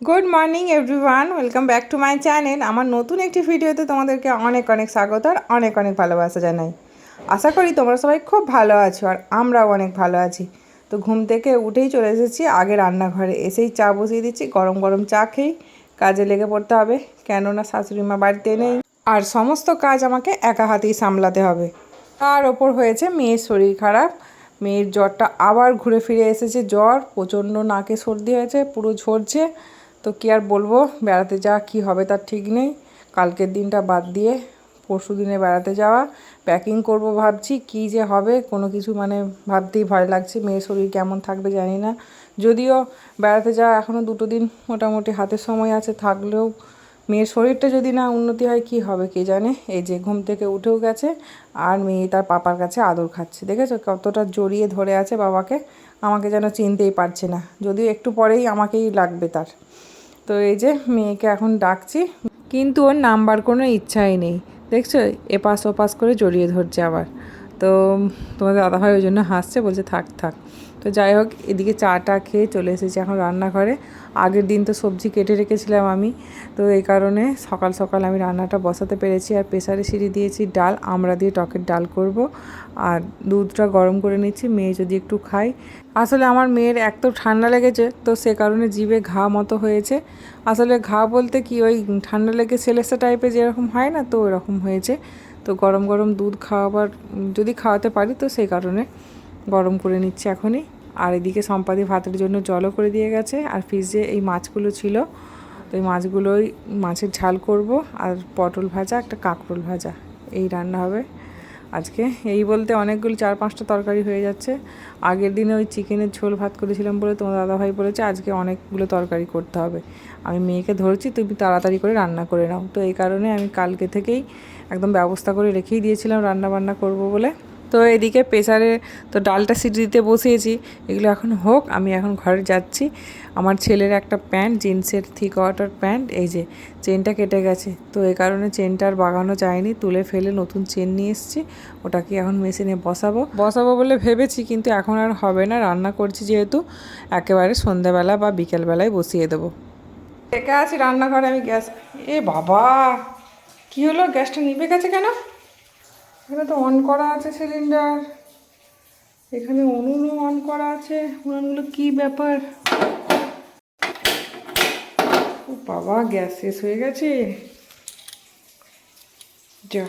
Good morning everyone welcome back to my channel আমার নতুন একটি ভিডিওতে তোমাদেরকে অনেক অনেক স্বাগত আর অনেক অনেক ভালোবাসা জানাই। আশা করি তোমরা সবাই খুব ভালো আছো আর আমরাও অনেক ভালো আছি। তো ঘুম থেকে উঠেই চলে এসেছি। আগে রান্নাঘরে এসেই চা বসিয়ে দিচ্ছি। গরম গরম চা খেয়েই কাজে লেগে পড়তে হবে। কেননা শাশুড়ি মা বাড়িতে নেই। আর সমস্ত কাজ আমাকে একা হাতেই সামলাতে হবে। তার ওপর হয়েছে মেয়ের শরীর খারাপ। মেয়ের জ্বরটা আবার ঘুরে ফিরে এসেছে। জ্বর, প্রচণ্ড নাকে সর্দি হয়েছে, পুরো ঝরছে। তো কি আর বলব, বেড়াতে যাওয়া কি হবে তার ঠিক নেই। কালকের দিনটা বাদ দিয়ে পরশু দিনে বেড়াতে যাওয়া। প্যাকিং করব ভাবছি, কি যে হবে, কোনো কিছু মানে ভাবতেই ভয় লাগছে, মেয়ের শরীর কেমন থাকবে জানি না। যদিও বেড়াতে যাওয়া এখনও দুটো দিন মোটামুটি হাতে সময় আছে, থাকলেও মেয়ের শরীরটা যদি না উন্নতি হয়, কি হবে কে জানে? এই যে ঘুম থেকে উঠেও গেছে, আর মেয়ে তার পাপার কাছে আদর খাচ্ছে। দেখেছ কতটা জড়িয়ে ধরে আছে বাবাকে? আমাকে যেন চিনতেই পারছে না। যদিও একটু পরেই আমাকেই লাগবে তার। তো এই যে মেয়েকে এখন ডাকছি, কিন্তু ওর নাম্বার কোনো ইচ্ছাই নেই। দেখছ? এপাশ ওপাশ করে জড়িয়ে ধরছে আবার। তো তোমাদের দাদাভাই ওই জন্য হাসছে, বলছে, থাক থাক। তো যাই হোক, এদিকে চাটা খেয়ে চলে এসেছি এখন রান্নাঘরে। আগের দিন তো সবজি কেটে রেখেছিলাম আমি, তো এই কারণে সকাল সকাল আমি রান্নাটা বসাতে পেরেছি। আর প্রেসারে সিঁড়ি দিয়েছি ডাল, আমরা দিয়ে টকের ডাল করব। আর দুধটা গরম করে নিচ্ছি, মেয়ে যদি একটু খাই আসলে আমার মেয়ের এক তো ঠান্ডা লেগেছে, তো সে কারণে জিভে ঘা মতো হয়েছে। আসলে ঘা বলতে কি, ওই ঠান্ডা লেগে সেলেসা টাইপের যেরকম হয় না, তো ওরকম হয়েছে। তো গরম গরম দুধ খাওয়াবার, যদি খাওয়াতে পারি তো সেই কারণে। গরম করে নিচ্ছে এখনই। আর এদিকে সম্পাদি ভাতের জন্য জলও করে দিয়ে গেছে। আর ফ্রিজে এই মাছগুলো ছিল। তো এই মাছগুলোই মাছের ঝাল করব। আর পটল ভাজা, একটা কাঁকরোল ভাজা। এই রান্না হবে আজকে। এই বলতে অনেকগুলো চার পাঁচটা তরকারি হয়ে যাচ্ছে। আগের দিনে ওই চিকেনের ঝোল ভাত করেছিলাম বলে তোমার দাদাভাই বলেছে, আজকে অনেকগুলো তরকারি করতে হবে। আমি মেয়েকে ধরছি, তুমি তাড়াতাড়ি করে রান্না করে নাও। তো এই কারণে আমি কালকে থেকেই একদম ব্যবস্থা করে রেখেই দিয়েছিলাম রান্না বান্না করব বলে। তো এদিকে প্রেসারে তো ডালটা সিটি দিতে বসিয়েছি। এগুলো এখন হোক, আমি এখন ঘরে যাচ্ছি। আমার ছেলের একটা প্যান্ট, জিন্সের থিক ওয়াটার প্যান্ট, এই যে চেনটা কেটে গেছে। তো এই কারণে চেনটা আর বাগানো যায়নি, তুলে ফেলে নতুন চেন নিয়ে এসেছি। ওটাকে এখন মেশিনে বসাবো। বসাবো বলে ভেবেছি, কিন্তু এখন আর হবে না। রান্না করছি যেহেতু, একেবারে সন্ধ্যাবেলা বা বিকেলবেলায় বসিয়ে দেবো। একা আছি রান্নাঘরে, আমি গ্যাস এ বাবা! কি হলো? গ্যাসটা নিভে গেছে কেন? এখানে তো অন করা আছে সিলিন্ডার এখানে উনুনও অন করা আছে। উনুনগুলো কি ব্যাপার? ও বাবা, গ্যাস শেষ হয়ে গেছে। যা।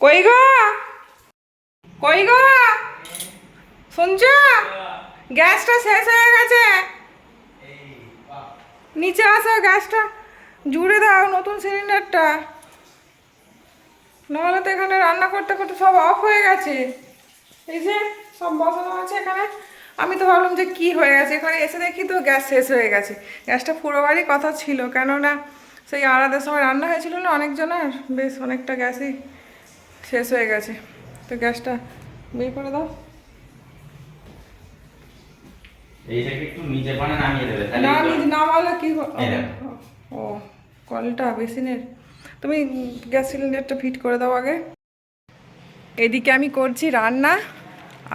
কই গো? কই গো? শুনছ? গ্যাসটা শেষ হয়ে গেছে। নিচে আসো, গ্যাসটা। জুড়ে দাও নতুন সিলিন্ডারটা নাহলে তো এখানে রান্না করতে করতে সব অফ হয়ে গেছে। এই যে সব বসানো আছে এখানে। আমি তো ভাবলাম যে কি হয়ে গেছে? এখানে এসে দেখি তো গ্যাস শেষ হয়ে গেছে। গ্যাসটা পুরোবারই কথা ছিল কেননা সেই আলাদার সময় রান্না হয়েছিল না অনেকজনের। বেশ অনেকটা গ্যাসই শেষ হয়ে গেছে। তো গ্যাসটা বের করে দাও। এইটাকে একটু নিচে পানে নামিয়ে দেবে না জল- আমি নামালে কি। ও কলটা বেসিনের। তুমি গ্যাস সিলিন্ডারটা ফিট করে দাও আগে। এদিকে আমি করছি রান্না,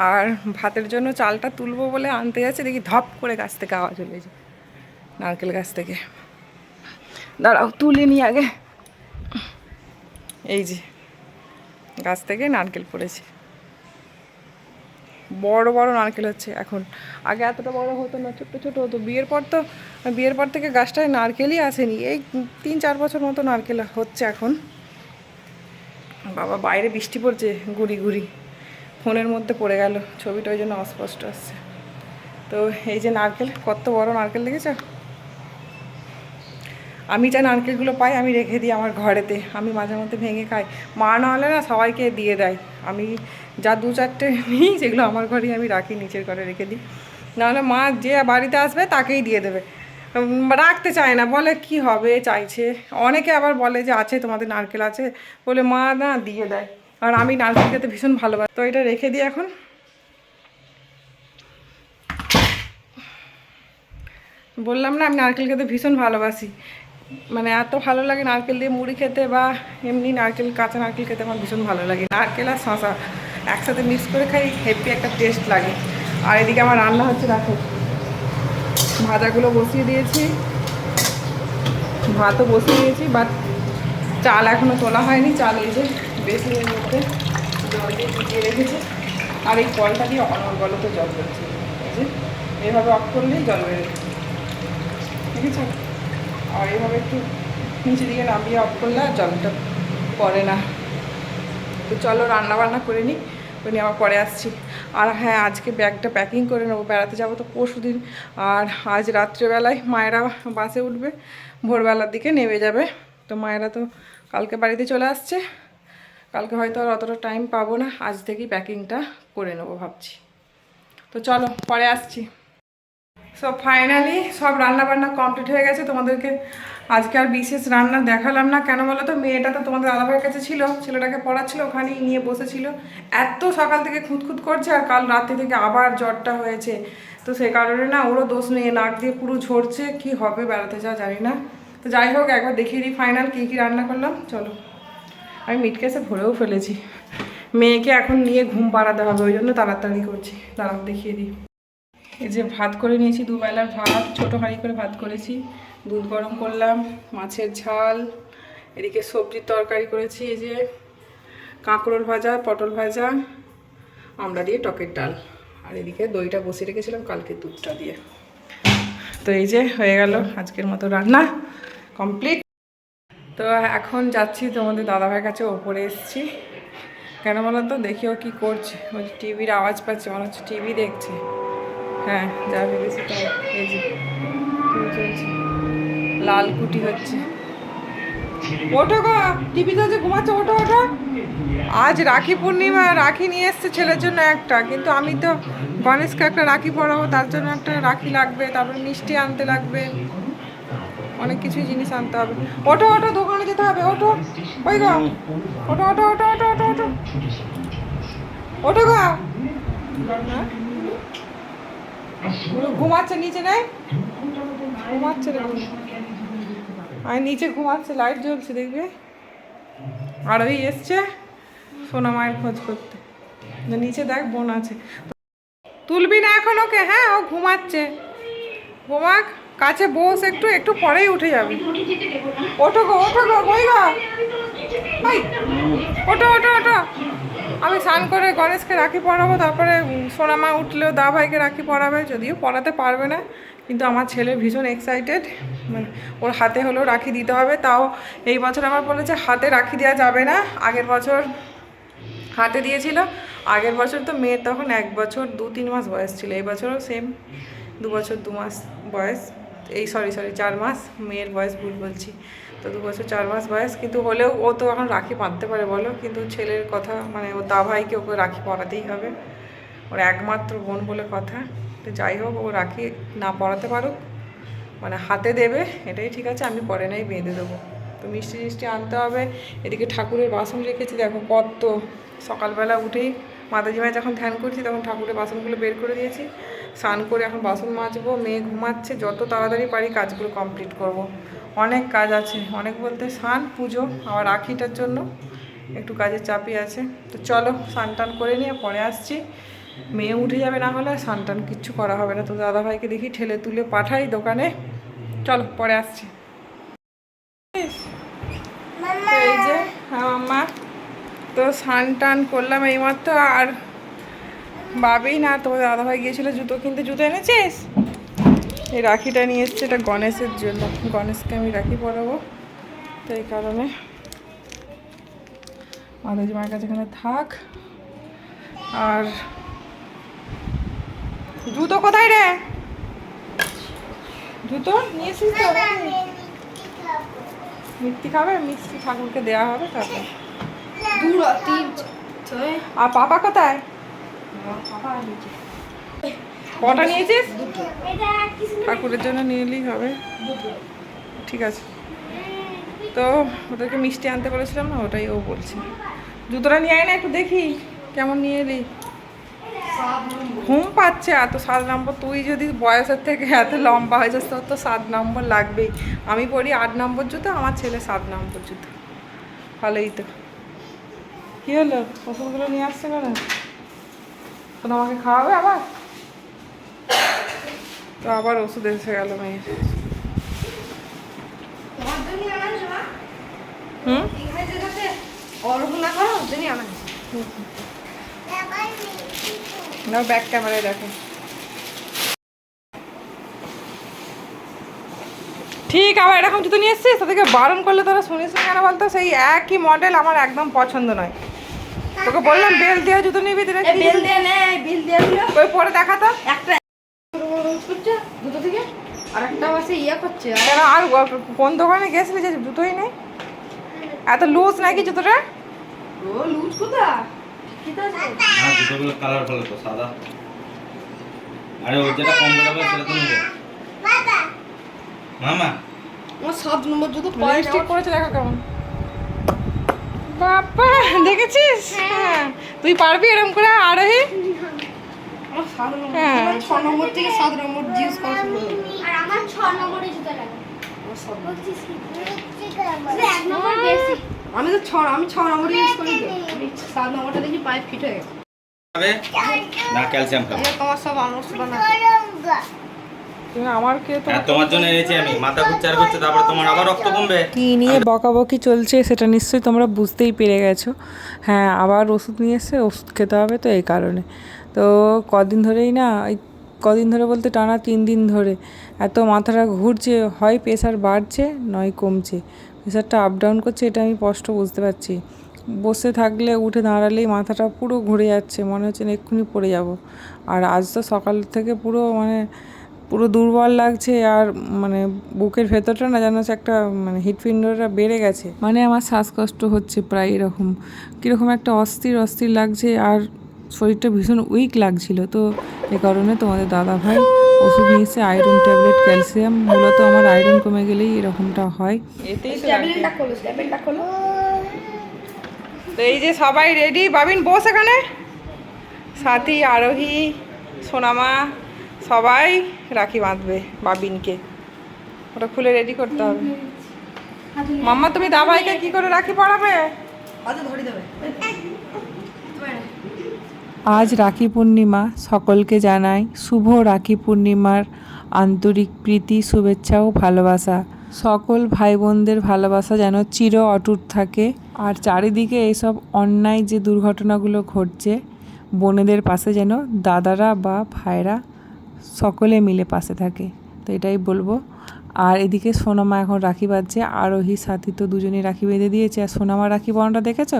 আর ভাতের জন্য চালটা তুলবো বলে আনতে যাচ্ছি। দেখি ধপ করে গাছ থেকে আওয়াজ হয়ে যায় নারকেল গাছ থেকে। দাঁড়াও, তুলে নি আগে। এই যে, গাছ থেকে নারকেল পড়েছে। বড় বড় নারকেল হচ্ছে এখন। আগে এতটা বড় হতো না, ছোট্ট ছোট হতো। বিয়ের পর তো, বিয়ের পর থেকে গাছটায় নারকেলই আসেনি। এই তিন চার বছর মতো নারকেল হচ্ছে এখন। বাবা, বাইরে বৃষ্টি পড়ছে গুড়ি গুড়ি ফোনের মধ্যে পড়ে গেল, ছবিটা ওই জন্য অস্পষ্ট আসছে। তো এই যে নারকেল, কত বড় নারকেল দেখেছ? আমি যা নারকেলগুলো পাই, আমি রেখে দিই আমার ঘরেতে। আমি মাঝে মধ্যে ভেঙে খাই। মা না হলে না সবাইকে দিয়ে দেয়। আমি যা দু চারটে নিই, সেগুলো আমার ঘরেই আমি রাখি, নিচের ঘরে রেখে দিই। নাহলে মা যে বাড়িতে আসবে, তাকেই দিয়ে দেবে। রাখতে চায় না, বলে কি হবে, চাইছে। অনেকে আবার বলে যে, আছে, তোমাদের নারকেল আছে। বলে, মা না, দিয়ে দেয়। আর আমি নারকেল খেতে ভীষণ ভালোবাসি। তো এটা রেখে দিই এখন। বললাম না, আমি নারকেল খেতে ভীষণ ভালোবাসি। মানে এত ভালো লাগে নারকেল দিয়ে মুড়ি খেতে বা এমনি নারকেল, কাঁচা নারকেল খেতে আমার ভীষণ ভালো লাগে। নারকেল আর শশা একসাথে মিক্স করে খাই হেভি একটা টেস্ট লাগে। আর এদিকে আমার রান্না হচ্ছে দেখো, ভাজাগুলো বসিয়ে দিয়েছি। ভাতও বসিয়ে দিয়েছি বাট চাল এখনও তোলা হয়নি, চাল এই যে বেসিনের মধ্যে জল দিয়ে রেখেছি। আর এই কলটা দিয়ে অনর্গলত জল বেরোচ্ছে এই যে এইভাবে অফ করলেই জল বেরোবে ঠিক আছে আর এইভাবে একটু নিচে দিকে নামিয়ে অফ করলে আর জলটা পড়ে না। তো চলো রান্না বান্না করে নিই। নিয়ে আবার পরে আসছি। আর হ্যাঁ আজকে ব্যাগটা প্যাকিং করে নেব, বেড়াতে যাব তো পরশু দিন। আর আজ রাত্রেবেলায় মায়েরা বাসে উঠবে, ভোরবেলার দিকে নেমে যাবে। তো মায়েরা তো কালকে বাড়িতে চলে আসছে। কালকে হয়তো আর অতটা টাইম পাবো না। আজ থেকেই প্যাকিংটা করে নেব ভাবছি। তো চলো, পরে আসছি। সো ফাইনালি সব রান্না বান্না কমপ্লিট হয়ে গেছে। তোমাদেরকে আজকে আর বিশেষ রান্না দেখালাম না। কেন বলো তো? মেয়েটা তো তোমাদের আলাদার কাছে ছিল, ছেলেটাকে পড়াচ্ছিল, ওখানেই নিয়ে বসেছিল। এত সকাল থেকে খুঁতখুত করছে আর কাল রাত্রি থেকে আবার জ্বরটা হয়েছে। তো সেই কারণে না ওরও দোষ নেই, নাক দিয়ে পুরো ঝরছে। কি হবে বেড়াতে যা জানি না। তো যাই হোক, একবার দেখিয়ে দিই ফাইনাল কী কী রান্না করলাম। চলো। আমি মিট কেসে ভরেও ফেলেছি। মেয়েকে এখন নিয়ে ঘুম পাড়াতে হবে, ওই জন্য তাড়াতাড়ি করছি। দাঁড়াও, দেখিয়ে দিই। এই যে ভাত করে নিয়েছি দুবেলার ভাত ছোটো হাঁড়ি করে ভাত করেছি। দুধ গরম করলাম, মাছের ঝাল, এদিকে সবজির তরকারি করেছি, এই যে কাঁকরোল ভাজা, পটল ভাজা, আমড়া দিয়ে টকের ডাল। আর এদিকে দইটা বসিয়ে রেখেছিলাম কালকে দুধটা দিয়ে। তো এই যে হয়ে গেল আজকের মতো রান্না কমপ্লিট। তো এখন যাচ্ছি তোমাদের দাদাভাইয়ের কাছে, ওপরে এসেছি। কেন বলো তো? দেখি ও কী করছে। ওই টিভির আওয়াজ পাচ্ছে, মনে হচ্ছে টিভি দেখছে। হ্যাঁ যা ভেবেছি তাই এই যে লাল কুটি হচ্ছে। ওঠো গো, টিভি চলছে ঘুমাচ্ছে, ওঠো ওঠো। আজ রাখি পূর্ণিমা, রাখি নিয়ে এসছে ছেলের জন্য একটা। কিন্তু আমি তো গণেশকে একটা রাখি পরাবো, তার জন্য একটা রাখি লাগবে, তারপরে মিষ্টি আনতে লাগবে। অনেক কিছু জিনিস আনতে হবে। ওঠো ওঠো, দোকানে যেতে হবে, ওঠো। ওই গো, ওঠো ওঠো ওঠো ওঠো ওঠো ওঠো। ওঠো গো। হ্যাঁ? ঘুমাচ্ছে, নিচে নেই? ঘুমাচ্ছে আর নিচে ঘুমাচ্ছে লাইট জ্বলছে, দেখবে? আর ওই এসছে সোনা মায়ের খোঁজ করতে। নিচে দেখ, বোন আছে। তুলবি না এখন ওকে হ্যাঁ ও ঘুমাচ্ছে। ঘুমাক, কাছে বস একটু একটু পরেই উঠে যাবে। ওঠো গো ওঠো গো কই গো। ওঠো ওঠো ওঠো। আমি স্নান করে গণেশকে রাখি পরাবো, তারপরে সোনামা উঠলেও দা ভাইকে রাখি পরাবে, যদিও পরাতে পারবে না, কিন্তু আমার ছেলে ভীষণ এক্সাইটেড মানে ওর হাতে হলেও রাখি দিতে হবে, তাও এই বছর আমার বলেছে হাতে রাখি দেওয়া যাবে না, আগের বছর হাতে দিয়েছিল, আগের বছর তো মেয়ের তখন এক বছর দু তিন মাস বয়স ছিল, এই বছরও সেম দু বছর দু মাস বয়স, এই সরি সরি চার মাস, মেয়ের বয়স ভুল বলছি। তো দু বছর, চার মাস বয়স, কিন্তু হলেও ও তো এখন রাখি বাঁধতে পারে, বলো। কিন্তু ছেলের কথা মানে ও দা ভাইকে ওকে রাখি পরাতেই হবে। ওর একমাত্র বোন বলে কথা। তো যাই হোক, ও রাখি না পরাতে পারুক মানে হাতে দেবে, এটাই ঠিক আছে, আমি পরে নাই বেঁধে দেবো। তো মিষ্টি মিষ্টি আনতে হবে, এদিকে ঠাকুরের বাসন রেখেছি, দেখো কত। সকালবেলা উঠেই মাতাজি মায় যখন ধ্যান করছি, তখন ঠাকুরের বাসনগুলো বের করে দিয়েছি। স্নান করে এখন বাসন মাজবো, মেয়ে ঘুমাচ্ছে, যত তাড়াতাড়ি পারি কাজগুলো কমপ্লিট করব। অনেক কাজ আছে। অনেক বলতে স্নান পুজো আবার রাখিটার জন্য একটু কাজের চাপই আছে। তো চলো স্নান টান করে নিয়ে পরে আসছি। মেয়ে উঠে যাবে না হলে স্নান টান কিচ্ছু করা হবে না। তো দাদাভাইকে দেখি ঠেলে তুলে পাঠাই দোকানে। চলো পরে আসছি। তো এই যে হ্যাঁ মাম্মা। তো স্নান টান করলাম এইমাত্র। আর বাবেই না তোমার দাদাভাই গিয়েছিল জুতো কিনতে। জুতো এনেছিস? এই রাখিটা নিয়ে এসছে এটা গণেশের জন্য। গণেশকে আমি রাখি পরাবো। তো এই কারণে মাতাজি মায়ের কাছে এখানে থাক। আর জুতো কোথায় রে? জুতো নিয়ে এসিস তো? মিষ্টি খাবে? মিষ্টি ঠাকুরকে দেওয়া হবে তারপর। আর পাপা কোথায়? কটা নিয়েছিস? ঠাকুরের জন্য নিয়ে এলেই হবে ঠিক আছে। তো ওদেরকে মিষ্টি আনতে বলেছিলাম না ওটাই ও বলছে। জুতোটা নিয়ে আয় না একটু দেখি কেমন নিয়ে এলি? ঘুম পাচ্ছে এত সাত নম্বর। তুই যদি বয়সের থেকে এত লম্বা হয়ে যাস তোর তো সাত নম্বর লাগবেই। আমি পড়ি আট নম্বর জুতো আমার ছেলে সাত নম্বর জুতো। ভালোই তো। কী হলো? ওষুধগুলো নিয়ে আসছে কেন? তো আমাকে খাওয়াবে আবার? তো আবার ওষুধ এসে গেল মেয়ের? হুম। না ব্যাক ক্যামেরায় দেখো। ঠিক আবার এরকম জুতো নিয়ে এসছিস? তাদেরকে বারণ করলে তোরা শুনিস না কেন বলতো? সেই একই মডেল আমার একদম পছন্দ নয়। তোকে বললাম বেল দেওয়া জুতো নিবি বিল দিয়ে নে, বিল দিয়ে ওই পরে দেখাতো একটা করছে, দুটো থেকে। আর একটা মাসে ইয়ে করছে। আর কেন আর কোন দোকানে গেছিলি যে জুতোই নেই? এত লুজ নাকি জুতোটা? ও লুজ কোথা? না জুতোগুলো কালার ভালো তো সাদা। আরে ওর যেটা কমফোর্টেবল সেটা তো নেব। মামা। আমার সাত নম্বর জুতো পায়ে যাওয়ার- পরেছে দেখো কেমন। বাবা দেখেছিস? হ্যাঁ। তুই পারবি এরকম করে আরোহী? হ্যাঁ। ছ নম্বর থেকে সাত নম্বর জিজ্ঞেস করা শুরু আর আমার ছ নম্বরে জুতো লাগে। আমার সাত নম্বর। বলছিস কি? এক নম্বর বেশি। আমি তো ছ আমি ছ নম্বর ইউজ করি আমি সাত নম্বরটা দেখি পায়ে ফিট হয়ে গেছে। খাবে না ক্যালসিয়াম খাবে। তোমার সব আমার সাথে আমার কে তোমার জন্য এনেছি আমি। মাথা ঘুরছে আর ঘুরছে তারপর তোমার আবার রক্ত কমবে। কি নিয়ে বকাবকি চলছে সেটা নিশ্চয়ই তোমরা বুঝতেই পেরে গেছো। হ্যাঁ আবার ওষুধ নিয়ে এসে ওষুধ খেতে হবে তো এই কারণে। তো কদিন ধরেই না, এই কদিন ধরে বলতে টানা তিন দিন ধরে এত মাথাটা ঘুরছে, হয় প্রেশার বাড়ছে, নয় কমছে। প্রেশারটা আপ ডাউন করছে, এটা আমি স্পষ্ট বুঝতে পারছি। বসে থাকলে, উঠে দাঁড়ালেই মাথাটা পুরো ঘুরে যাচ্ছে, মনে হচ্ছে এক্ষুনি পড়ে যাব। আর আজ তো সকাল থেকে পুরো মানে পুরো দুর্বল লাগছে আর মানে বুকের ভেতরটা না যেন একটা মানে হৃৎপিণ্ডটা বেড়ে গেছে। মানে আমার শ্বাসকষ্ট হচ্ছে প্রায় এরকম। কীরকম একটা অস্থির অস্থির লাগছে আর শরীরটা ভীষণ উইক লাগছিল। তো এ কারণে তোমাদের দাদা ভাই ওষুধ নিয়েছে আয়রন ট্যাবলেট ক্যালসিয়াম মূলত আমার আয়রন কমে গেলেই এরকমটা হয়। এতেই ট্যাবলেটটা খোলো ট্যাবলেটটা খোলো। তো এই যে সবাই রেডি বাবিন বস এখানে? সাথী আরোহী সোনামা সবাই রাখি বাঁধবে বাবিনকে। ওটা খুলে রেডি করতে হবে। মাম্মা তুমি দাবাইকে কি করে রাখি পড়াবে? ধরে দেবে। আজ রাখি পূর্ণিমা। সকলকে জানাই শুভ রাখি পূর্ণিমার আন্তরিক প্রীতি, শুভেচ্ছা ও ভালোবাসা। সকল ভাই বোনদের ভালোবাসা যেন চির অটুট থাকে। আর চারিদিকে এইসব অন্যায় যে দুর্ঘটনাগুলো ঘটছে, বোনেদের পাশে যেন দাদারা বা ভাইরা সকলে মিলে পাশে থাকে। তো এটাই বলব। আর এদিকে সোনামা এখন রাখি বাঁধছে। আরোহী সাথী তো দুজনেই রাখি বেঁধে দিয়েছে। আর সোনামা রাখি বনটা দেখেছ?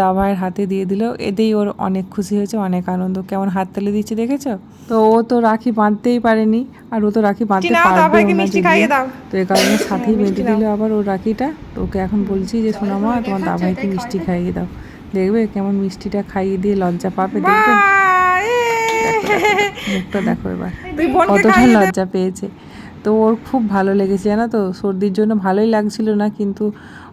দাভাইয়ের হাতে দিয়ে দিল এতেই ওর অনেক খুশি হয়েছে অনেক আনন্দ। কেমন হাত তালে দিচ্ছে দেখেছ? তো ও তো রাখি বাঁধতেই পারেনি আর ও তো রাখি বাঁধতে পারবে না তো এই কারণে সাথী বেঁধে দিল আবার ওর রাখিটা। তো ওকে এখন বলছি যে সোনামা তোমার দাভাইকে মিষ্টি খাইয়ে দাও। দেখবে কেমন মিষ্টিটা খাইয়ে দিয়ে লজ্জা পাবে দেখবে? মুখটা দেখো এবার। কতটা লজ্জা পেয়েছে। তো ওর খুব ভালো লেগেছে জানো তো? সর্দির জন্য ভালোই লাগছিল না কিন্তু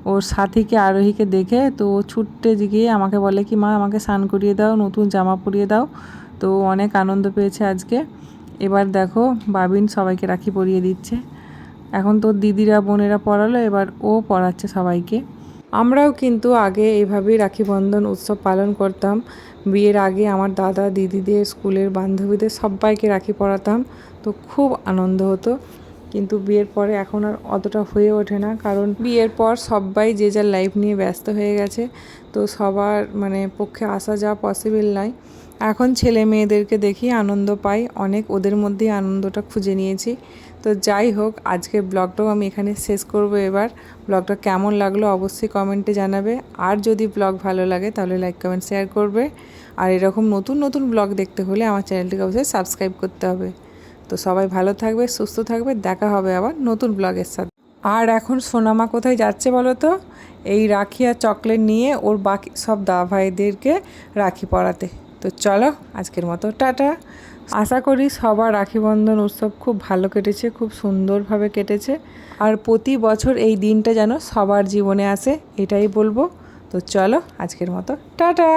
ওর সাথীকে, আরোহীকে দেখে তো ছুটতে গিয়ে আমাকে বলে কি, মা, আমাকে স্নান করিয়ে দাও, নতুন জামা পরিয়ে দাও। তো অনেক আনন্দ পেয়েছে আজকে। এবার দেখো, বাবিন সবাইকে রাখি পরিয়ে দিচ্ছে। এখন তো দিদিরা, বোনেরা পড়ালো, এবার ও পড়াচ্ছে সবাইকে। আমরাও কিন্তু আগে এভাবেই রাখি বন্ধন উৎসব পালন করতাম। বিয়ের আগে আমার দাদা, দিদিদের, স্কুলের বান্ধবীদের সবাইকে রাখি পরাতাম। তো খুব আনন্দ হতো। কিন্তু বিয়ের পরে এখন আর অতটা হয়ে ওঠে না, কারণ বিয়ের পর সবাই যে যার লাইফ নিয়ে ব্যস্ত হয়ে গেছে, তো সবার মানে পক্ষে আসা যাওয়া পসিবল নয়। এখন ছেলে মেয়েদেরকে দেখি আনন্দ পাই, অনেক ওদের মধ্যেই আনন্দটা খুঁজে নিয়েছি। তো যাই হোক আজকে ব্লগটাও আমি এখানে শেষ করব এবার। ব্লগটা কেমন লাগল অবশ্যই কমেন্টে জানাবে। আর যদি ব্লগ ভালো লাগে তাহলে লাইক কমেন্ট শেয়ার করবে। আর এরকম নতুন নতুন ব্লগ দেখতে হলে আমার চ্যানেলটিকে অবশ্যই সাবস্ক্রাইব করতে হবে। তো সবাই ভালো থাকবে, সুস্থ থাকবে। দেখা হবে আবার নতুন ব্লগের সাথে। আর এখন সোনামা কোথায় যাচ্ছে বলো তো? এই রাখি আর চকলেট নিয়ে ওর বাকি সব দা ভাইদেরকে রাখি পরাতে। তো চলো, আজকের মতো টাটা। আশা করি সবার রাখি বন্ধন উৎসব খুব ভালো কেটেছে, খুব সুন্দরভাবে কেটেছে। আর প্রতি বছর এই দিনটা যেন সবার জীবনে আসে, এটাই বলব। তো চলো, আজকের মতো টাটা।